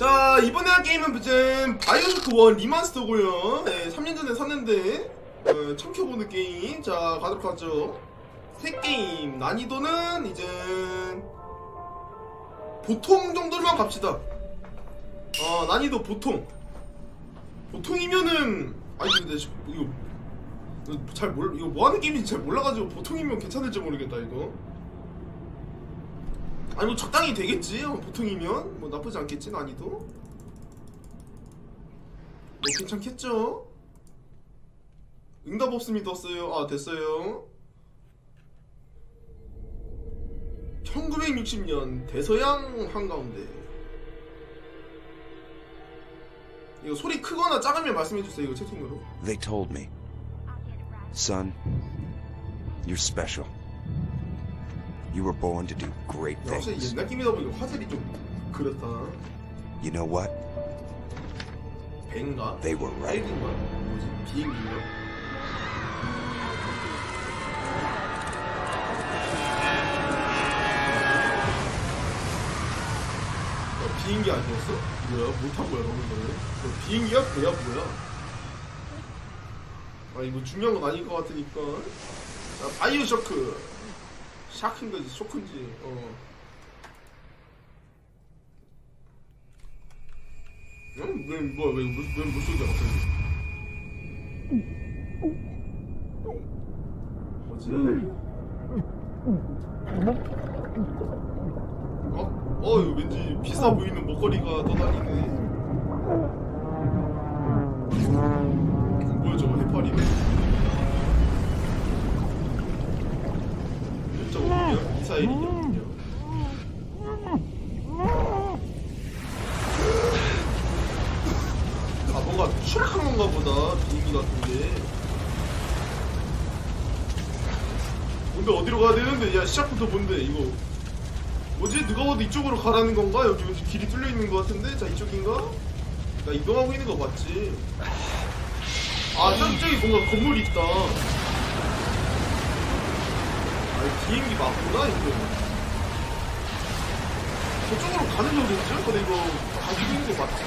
자 이번에 할 게임은 무슨 바이오쇼크 1 리마스터고요. 네, 3년 전에 샀는데 어, 처음 켜보는 게임. 자 가도록 하죠. 새 게임. 난이도는 이제 보통 정도로만 갑시다. 어 난이도 보통. 보통이면은 아니 근데 시- 이거 잘 몰, 이거 뭐 하는 게임인지 잘 몰라가지고 보통이면 괜찮을지 모르겠다 이거 아니 뭐 적당히 되겠지? 어, 보통이면? 뭐 나쁘지 않겠지 난이도? 뭐 괜찮겠죠? 응답 없음이 떴어요. 아 됐어요. 1960년 대서양 한가운데. 이거 소리 크거나 작으면 말씀해주세요 이거 채팅으로. They told me, son, you're special. You were born to do great 확실히 things. 옛날 게임이다 보니까 화질이 좀 그렇다 You know what? 배인가? They were right. 헬기인가? 뭐지? 비행기인가? 어, 비행기 아니었어? 뭐야? 못한 거야 방금 거는? 어, 비행기야? 배야? 뭐야? 아 이거 중요한 건 아닐 것 같으니까 아, 바이오 쇼크 샤크인가지 쇼크인지 어 응? 왜 뭐야 왜, 왜, 왜 물소리야 갑자기 뭐지? 어? 어 이거 왠지 비싸 보이는 목걸이가 떠다니네 뭐야 저거 해파리네 1.5년? 미사일이냐? 아 뭔가 추락한 건가 보다 비행기 같은데. 근데 어디로 가야 되는데? 야 시작부터 뭔데 이거? 뭐지? 누가 봐도 이쪽으로 가라는 건가? 여기 왠지 길이 뚫려 있는 것 같은데? 자 이쪽인가? 나 이동하고 있는 거 맞지? 아 저쪽에 뭔가 건물이 있다 아 비행기 맞구나 이거 저쪽으로 가는 거겠죠? 근데 이거 가지고 있는 거 맞지?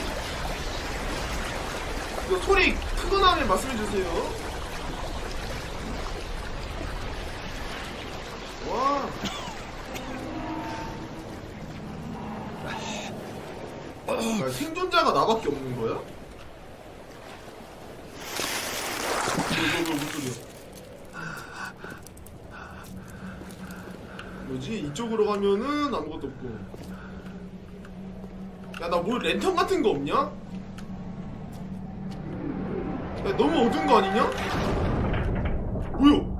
이거 소리 크거나 하면 말씀해주세요. 와. 야, 생존자가 나밖에 없는 거야? 이거, 이거, 무슨 소리야? 뭐지? 이쪽으로 가면은 아무것도 없고. 야, 나뭘 랜턴 같은 거 없냐? 야, 너무 어두운 거 아니냐? 뭐야?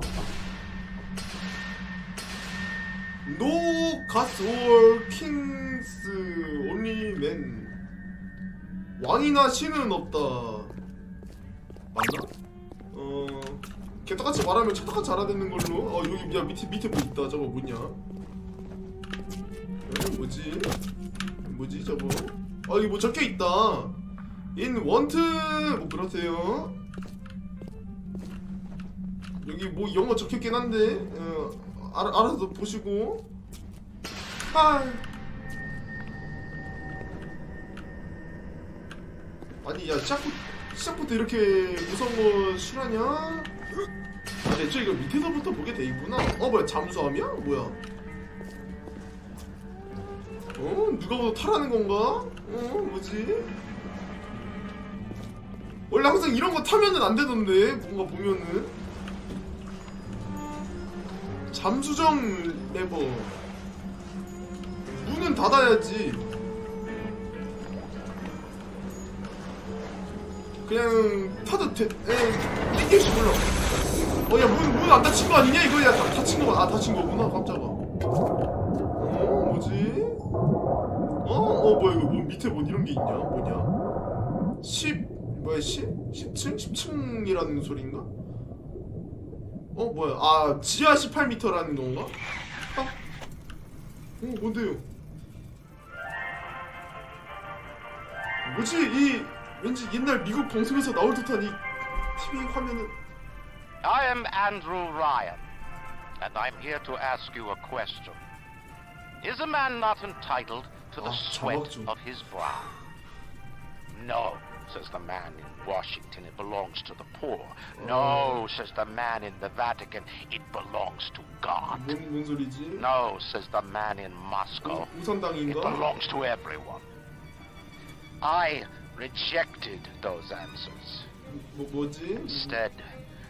No gods or kings, only men. 왕이나 신은 없다. 개떡같이 말하면 착떡같이 알아듣는 걸로. 어, 여기 야 밑에 밑에 뭐 있다. 저거 뭐냐? 어, 뭐지? 뭐지 저거? 아 여기 뭐 적혀 있다. 인 원트 뭐 그렇대요. 여기 뭐 영어 적혀있긴 한데 어, 알아, 알아서 보시고. 아. 아니 야 시작 시작부터 이렇게 무서운 거 실하냐? 아 대체 이거 밑에서부터 보게 돼 있구나. 어 뭐야 잠수함이야? 뭐야? 어 누가 봐도 타라는 건가? 어 뭐지? 원래 항상 이런 거 타면은 안 되던데 뭔가 보면은 잠수정 레버 문은 닫아야지 그냥 타도 돼 에, 땡길지 몰라 어 야 문 문 안 닫힌 거 아니냐 이거 야 다, 닫힌 거 아 닫힌 거구나 깜짝아 어 뭐지 어? 어 뭐야 이거 뭐 밑에 뭐 이런 게 있냐 뭐냐 10 뭐야 10? 10층? 10층이라는 소린가? 어 뭐야 아 지하 18m라는 건가? 아? 어 뭔데요? 뭐지 이 왠지 옛날 미국 방송에서 나올 듯한 이 TV 화면은 I am Andrew Ryan, and I'm here to ask you a question. Is a man not entitled to the sweat of his brow? No, says the man in Washington, it belongs to the poor. No, says the man in the Vatican, it belongs to God. No, says the man in Moscow, it belongs to everyone. I rejected those answers. Instead,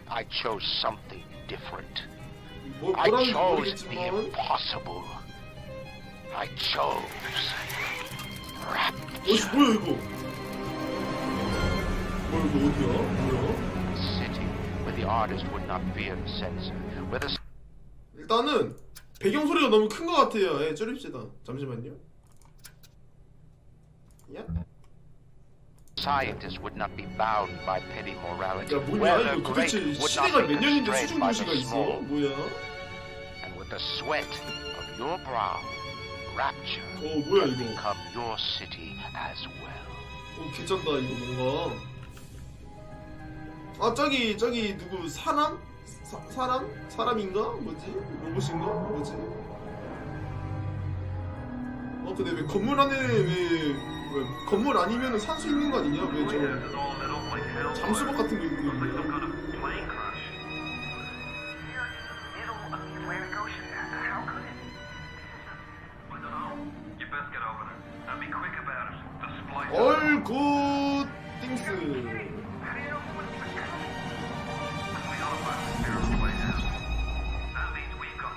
I chose something different. 뭐, I chose the impossible. I chose. 어씨 뭐야 이거 뭐야 이거 어디야? 뭐야? A city where the artist would not fear the censor, where the 일단은 배경 소리가 너무 큰 것 같아요 예 줄입시다 잠시만요 야? Scientist would not be bound by petty morality, 야 뭐냐 the 이거 great 도대체 would 시대가 not be 몇 년인데 constrained 수중 by the 있어? small, 뭐야? and with the sweat of your brow, rapture 어 뭐야 will 이거 become your city as well. 어 개쩐다 이거 뭔가 아 저기 저기 누구 사람? 사, 사람? 사람인가? 뭐지? 로봇인가? 뭐지? 어 근데 왜 건물 안에 왜, 왜 건물 아니면 산수 있는 거 아니냐? 왜저 잠수복 같은 거 입고 있냐? 얼굿 띵스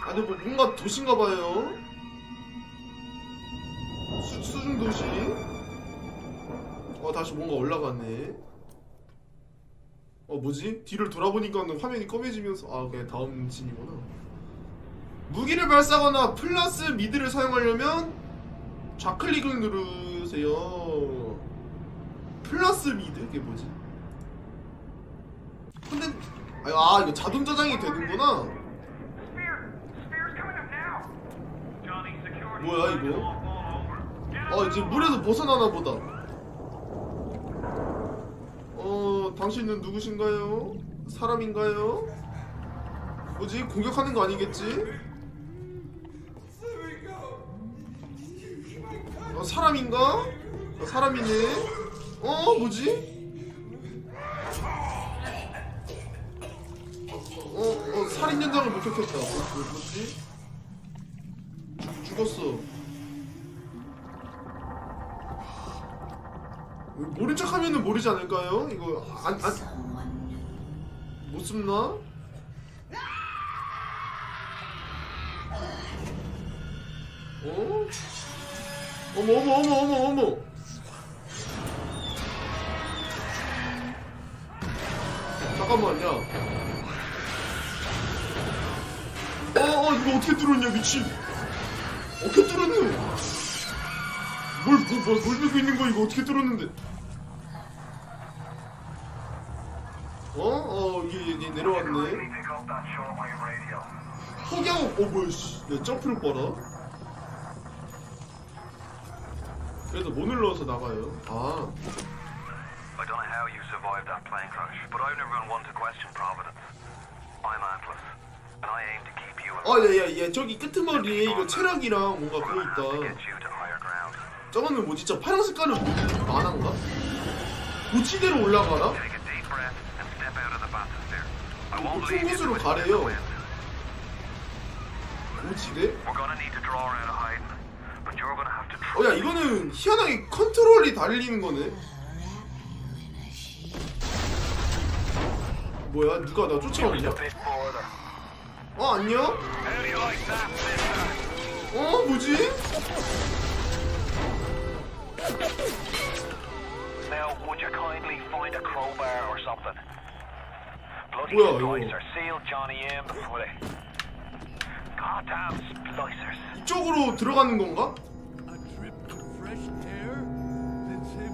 아니 뭐 뭔가 도시인가 봐요 뭔가 올라가네 어 뭐지? 뒤를 돌아보니까는 화면이 검해지면서 아 그냥 다음 진이구나 무기를 발사하거나 플러스 미드를 사용하려면 좌클릭을 누르세요 플러스 미드? 그게 뭐지? 근데 아 이거 자동 저장이 되는구나 뭐야 이거? 어 이제 물에서 벗어나나 보다. 어 당신은 누구신가요? 사람인가요? 뭐지 공격하는 거 아니겠지? 어 사람인가? 어, 사람이네. 어 뭐지? 어, 어 살인 현장을 목격했다. 뭐, 뭐, 뭐지? 죽었어. 모른 척 하면은 모르지 않을까요? 이거 안, 안, 못 숨나? 어? 어머, 어머, 어머, 어머, 어머. 잠깐만, 야. 어, 어, 이거 어떻게 뚫었냐, 미친. 어떻게 뚫었노? 뭘, 뭐, 뭐, 뭘 들고 있는 거야, 이거 어떻게 뚫었는데? 어? 어, 이게, 이게 내려왔네. 폭양, 어, 뭐야, 씨. 야, 점프를 봐라. 그래도 못 눌러서 나가요. 아, I don't know how you survived that plane crash, but I've never been one to question Providence. I'm Atlas, and I aim to keep you 아, 야, 야, 야, 저기 끄트머리에 이거 체력이랑 뭔가 그거 to 있다. get you to higher ground. 저거는 뭐지? 저 파란 색깔은 만화인가? 고치대로 올라가라? Take a deep breath and step out of the bathysphere. It 가래요. to 어, 야, 이거는 희한하게 컨트롤이 달리는 거네. 뭐야? 누가 나 쫓아오냐? 어, 안녕? 어, 뭐지? Now, would you kindly find a crowbar or something? 뭐야, 이거? 이쪽으로 들어가는 건가?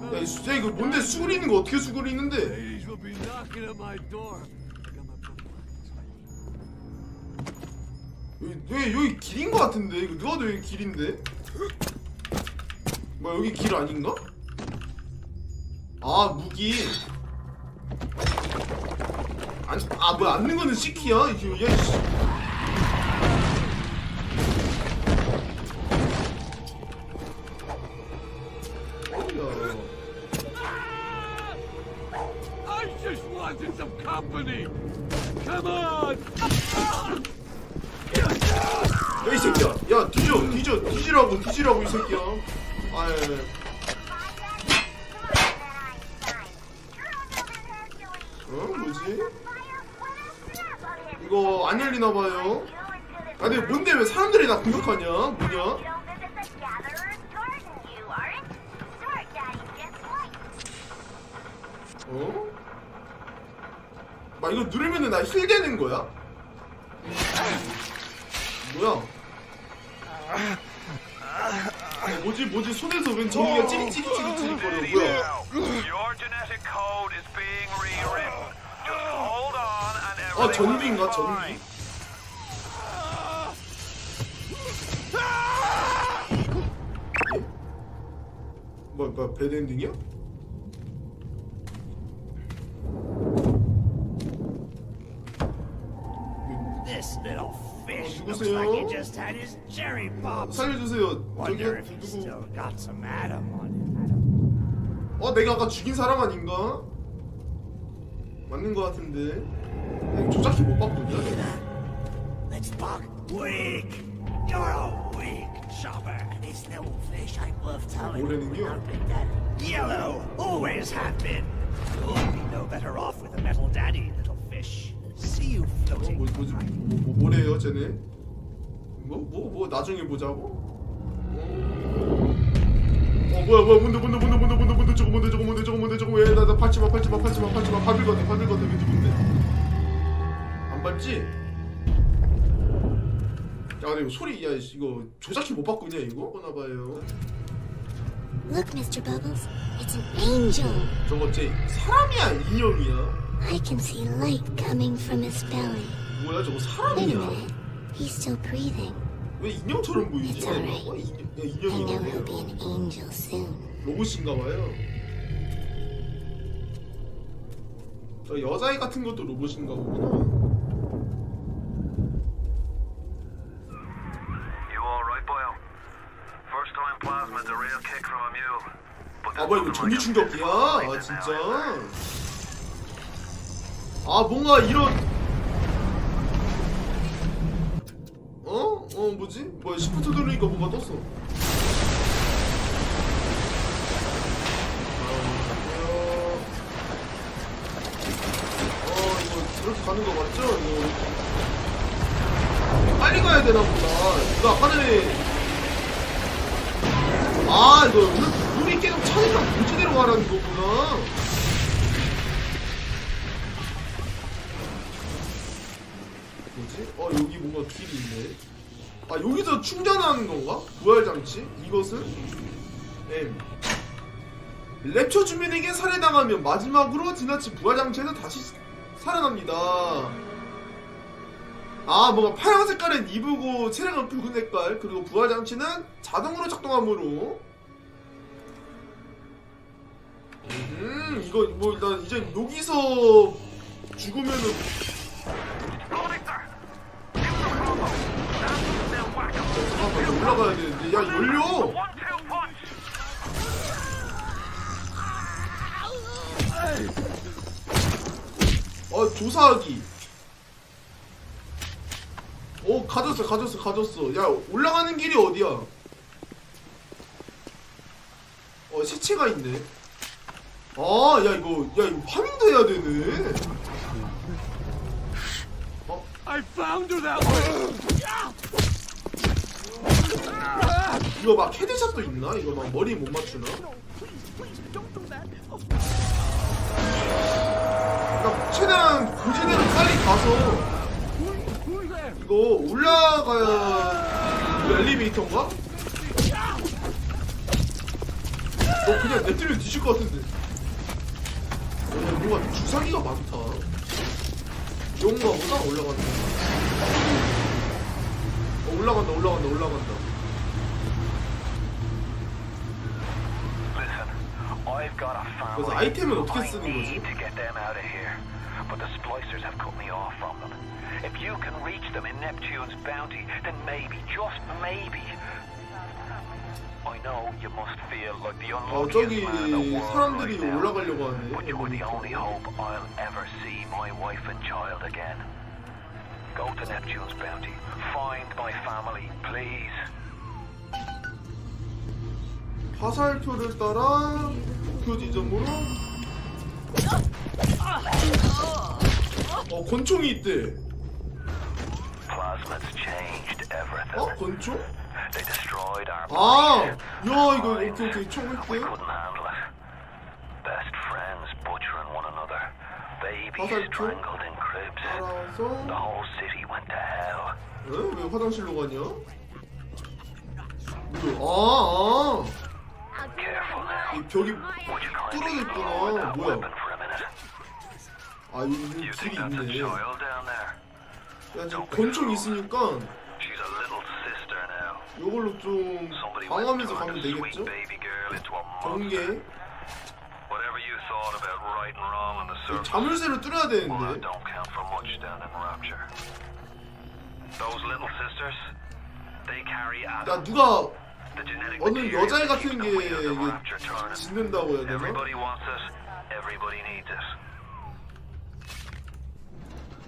야, up. 이 수- 야, 이거 뭔데 수그리는 거 어떻게 수그리는데? 여기, 여기, 여기 길인 거 같은데? 이거 누가 봐도 여기 길인데? 뭐야, 여기 길 아닌가? 아, 무기. 아니 아뭐 앉는 거는 시키야. 이게 야, 씨. 야이 새끼야 야 뒤져 뒤져 뒤지라고 뒤지라고 이 새끼야. 아예 이거 안 열리나 봐요 아 근데 뭔데 왜 사람들이 나 공격하냐 뭐냐 어? 막 이거 누르면은 나 힐 되는 거야? 뭐야? 어, 뭐지 뭐지 손에서 웬 전기가 찌릿찌릿찌릿찌릿 거려 뭐야? Your. 아 everything will be 전기인가 전기? fine. 예? 뭐, 뭐 배드엔딩이야? This little fish Oh, looks 누구세요? like he just had his cherry pops. 살려주세요. Wonder 저기 누구? still got some Adam on him. 어 내가 아까 죽인 사람 아닌가? 맞는 거 같은데. 이거 조작기 못 바꾸냐? Let's bug. Weak. You're a weak chopper. This little fish ain't worth towing. 뭐라는겨? Yellow. Always have been. You'll be no better off with a metal daddy, little fish. See you 어, floating. 뭐, 뭐지? 뭐, 뭐, 뭐래요, 쟤네? 뭐, 뭐, 뭐, 나중에 보자고? 어, 뭐야, 뭐야, 뭔데, 뭔데, 뭔데, 뭔데, 뭔데, 뭔데, 저거 뭔데, 저거 뭔데, 저거 뭔데, 저거 왜, 나, 나 밟지 마, 밟지 마, 밟지 마, 밟지 마, 밟을 건데, 밟을 건데, 왠지 뭔데? 안 밟지? 야, 근데 이거 소리, 야, 씨, 이거 조작키 못 바꾸냐, 이거? 보나봐요. Look, Mr. Bubbles, it's an angel. 저거 쟤 사람이야, 인형이야? I can see light coming from his belly. 뭐야, 저거 Wait a 사람이야? minute. He's still breathing. 왜 인형처럼 보이지? It's alright. 어, 인형, 야, I know he'll 인형이네. be an angel soon. 로봇인가봐요. 저 여자애 같은 것도 로봇인가 보구나. You all right, boyo? First time plasma's a real kick from a mule. But 아 뭐야 이거 전기 충격기야? 아 진짜? 아 뭔가 이런 어? 어 뭐지? 뭐야 시프트 누르니까 뭐가 떴어. 어, 어 이거 저렇게 가는 거 맞죠? 이거 빨리 가야 되나 보다. 이거 아까 전에 아 이거 물, 물이 계속 차니까 무지대로 가라는 거구나. 뭐지? 어 여기 뭔가 길이 있네. 아 여기서 충전하는 건가? 부활 장치? 이것은 M. 랩처 주민에게 살해당하면 마지막으로 지나친 부활 장치에서 다시 살아납니다. 아 뭔가 파란 색깔은 이브고 체력은 붉은 색깔 그리고 부활 장치는 자동으로 작동하므로. 음 이거 뭐 일단 이제 여기서 죽으면은 잠깐만 올라가야 되는데. 야 열려! 어 조사하기 오 가졌어 가졌어 가졌어 야 올라가는 길이 어디야 어 시체가 있네 아야 이거 야 이거 파밍도 해야 되네 I found her that way. 이거 막 헤드샷도 있나? 이거 막 머리 못 맞추나? 그러니까 최대한 고지대로 빨리 가서 이거 올라가야 엘리베이터인가? 너 그냥 내뜨리면 뒤질 것 같은데 어, 뭔가 주사기가 많다 좋은가 보다 올라간다 어, 올라간다 올라간다 올라간다 그래서. 아이템은 어떻게 쓰는 거지? But the splicers have cut me off from them. If you can reach them in Neptune's bounty, then maybe, just maybe. I know you must feel like the 어 저기 unluckiest man in the world 사람들이 right now. 올라가려고 하네 But you're the only hope I'll ever see my wife and child again. Go to Neptune's bounty. Find my family, please. 화살표를 따라 목표 지점으로 어 권총이 있대 Plasmids changed everything. 어? 권총? They destroyed our 아! 야. 이거 오케이 오케이 총 We 있대 couldn't handle it. Best friends butchering one another. Babies 화살표? strangled in cribs. The 따라서 whole city went to hell. 에? 왜 화장실로 가냐? 뭐야? 아, Careful now. 아, 이 벽이 Would you kindly 뚫어졌구나. that 뭐야? weapon? 아 여기 툴이 있네 야 지금 권총 있으니까 요걸로 좀 방어하면서 가면 되겠죠? 경계. 자물쇠를 뚫어야 되는데. 야 누가 어느 여자애 같은 게 짓는다고 해야 되나?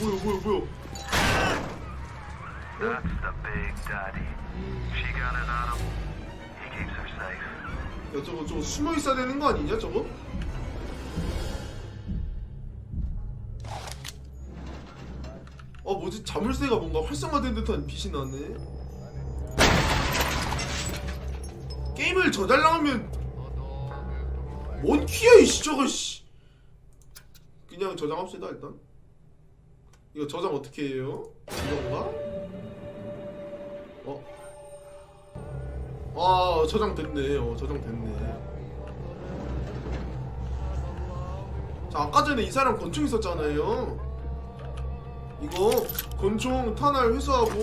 뭐야 뭐야 뭐야 That's the big daddy. She got. He keeps her safe. 야 저거 저거 숨어 있어야 되는 거 아니냐 저거? 어 뭐지 자물쇠가 뭔가 활성화된 듯한 빛이 나네 게임을 저달랑하면 뭔 키야 이씨 저거 씨 그냥 저장합시다 일단 이거 저장 어떻게 해요? 이건가? 어? 아 저장 됐네 어 저장 됐네 자 아까 전에 이 사람 권총 있었잖아요 이거 권총 탄알 회수하고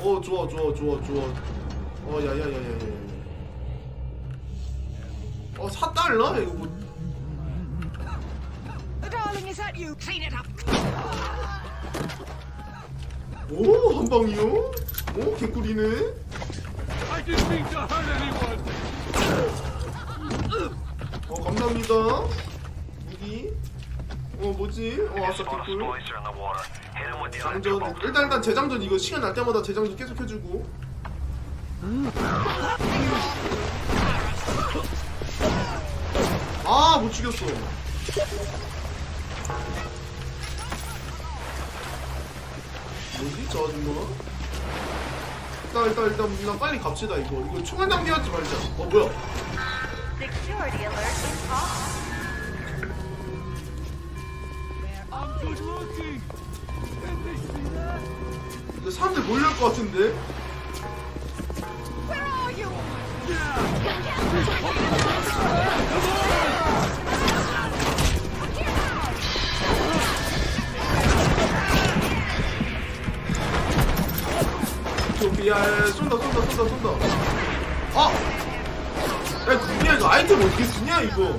어 좋아 좋아 좋아 좋아 어 야야야야야 어 4달러? 이거 뭐. 오, 한 방이요? 오, 개꿀이네. 어, 감사합니다. 무기. 어, 뭐지? 어, 아싸 개꿀. 장전. 일단 일단 재장전 이거 시간 날 때마다 재장전 계속 해주고. 아, 못 죽였어. 뭐지, 저 아줌마? 일단 일단 일단 일단 빨리 갑시다 이거. 이거 총알 낭비하지 말자. 어 뭐야? Security alert is off. I'm good looking! Didn't they see that? 이거 사람들 몰려올 것 같은데? Where are you? 오케이, 야, 야, 야, 쏜다, 쏜다, 쏜다, 쏜다. 아! 야, 그냥 이거 아이템 어떻게 쓰냐, 이거?